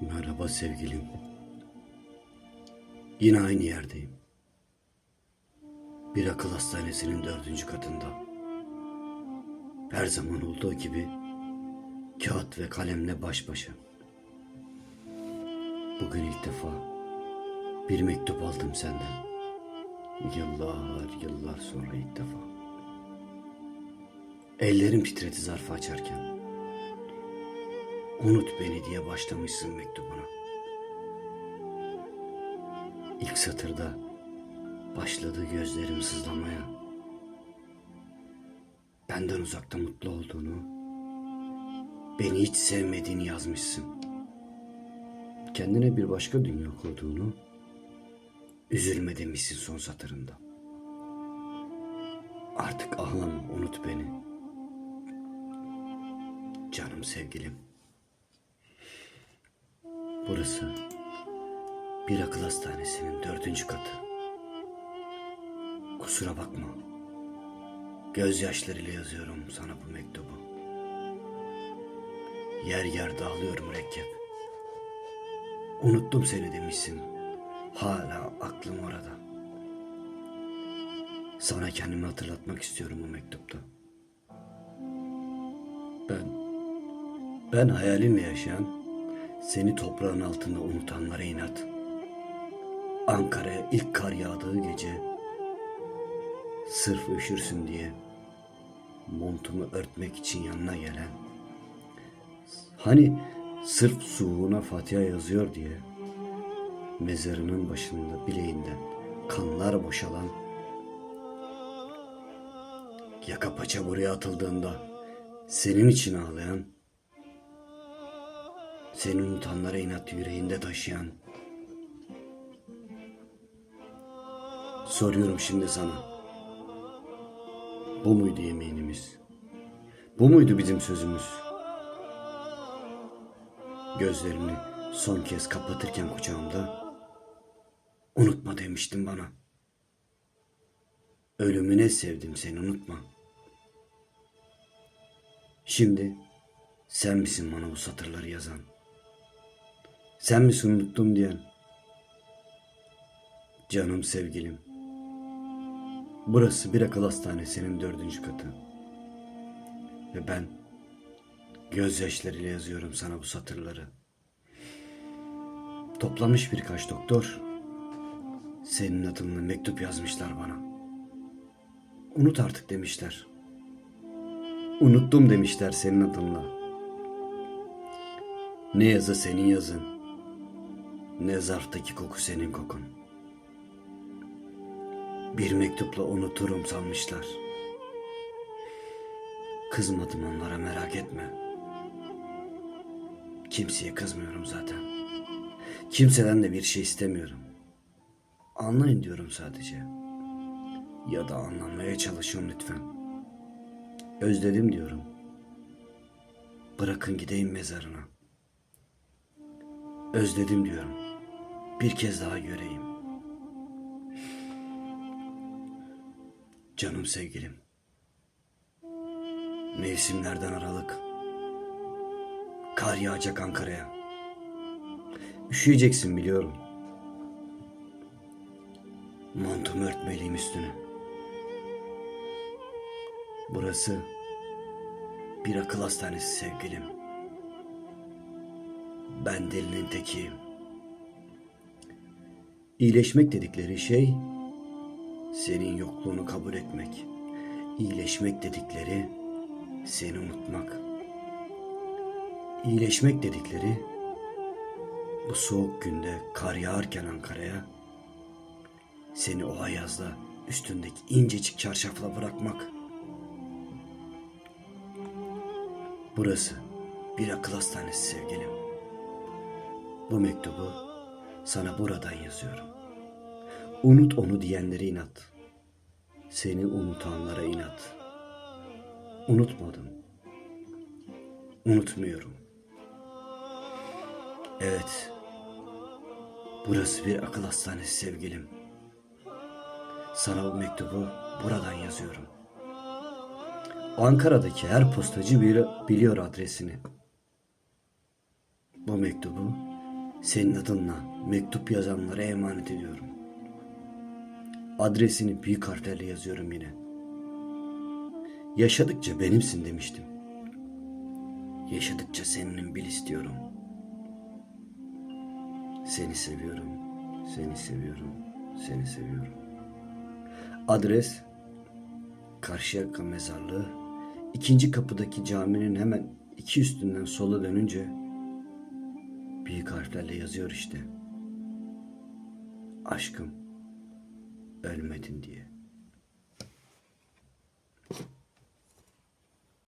Merhaba sevgilim. Yine aynı yerdeyim. Bir akıl hastanesinin dördüncü katında. Her zaman olduğu gibi kağıt ve kalemle baş başa. Bugün ilk defa bir mektup aldım senden. Yıllar yıllar sonra ilk defa. Ellerim titredi zarfı açarken. Unut beni diye başlamışsın mektubuna. İlk satırda başladı gözlerim sızlamaya. Benden uzakta mutlu olduğunu, beni hiç sevmediğini yazmışsın. Kendine bir başka dünya kurduğunu, üzülme demişsin son satırında. Artık ağlama, unut beni. Canım sevgilim. Burası bir akıl hastanesinin dördüncü katı. Kusura bakma. Gözyaşlarıyla yazıyorum sana bu mektubu. Yer yer dağılıyor mürekkep. Unuttum seni demişsin. Hala aklım orada. Sana kendimi hatırlatmak istiyorum bu mektupta. Ben, ben hayalinle yaşayan, seni toprağın altında unutanlara inat. Ankara'ya ilk kar yağdığı gece, sırf üşürsün diye montumu örtmek için yanına gelen, hani sırf suğuna Fatiha yazıyor diye mezarının başında bileğinden kanlar boşalan, yaka paça buraya atıldığında senin için ağlayan, seni unutanlara inat yüreğinde taşıyan. Soruyorum şimdi sana. Bu muydu yemeğimiz? Bu muydu bizim sözümüz? Gözlerini son kez kapatırken kucağımda unutma demiştin bana. Ölümüne sevdim seni unutma. Şimdi sen misin bana bu satırları yazan? Sen misin unuttum diyen? Canım sevgilim. Burası bir akıl hastanesinin dördüncü katı. Ve ben gözyaşlarıyla yazıyorum sana bu satırları. Toplamış birkaç doktor. Senin adınla mektup yazmışlar bana. Unut artık demişler. Unuttum demişler senin adınla. Ne yazı senin yazın. Ne zarftaki koku senin kokun. Bir mektupla unuturum sanmışlar. Kızmadım onlara merak etme. Kimseye kızmıyorum zaten. Kimseden de bir şey istemiyorum. Anlayın diyorum sadece. Ya da anlamaya çalışın lütfen. Özledim diyorum. Bırakın gideyim mezarına. Özledim diyorum. Bir kez daha göreyim. Canım sevgilim. Mevsimlerden aralık. Kar yağacak Ankara'ya. Üşüyeceksin biliyorum. Montumu örtmeliyim üstüne. Burası bir akıl hastanesi sevgilim. Ben delinin tekiyim. İyileşmek dedikleri şey senin yokluğunu kabul etmek. İyileşmek dedikleri seni unutmak. İyileşmek dedikleri bu soğuk günde kar yağarken Ankara'ya seni o ayazda üstündeki incecik çarşafla bırakmak. Burası bir akıl hastanesi sevgilim. Bu mektubu sana buradan yazıyorum. Unut onu diyenlere inat. Seni unutanlara inat. Unutmadım. Unutmuyorum. Evet. Burası bir akıl hastanesi sevgilim. Sana bu mektubu buradan yazıyorum. Ankara'daki her postacı bili- biliyor adresini. Bu mektubu Senin adınla mektup yazanlara emanet ediyorum. Adresini büyük harflerle yazıyorum yine. Yaşadıkça benimsin demiştim. Yaşadıkça senin bil istiyorum. Seni seviyorum, seni seviyorum, seni seviyorum. Adres Karşıyaka Mezarlığı. ikinci kapıdaki caminin hemen iki üstünden sola dönünce büyük harflerle yazıyor işte. Aşkım ölmedin diye.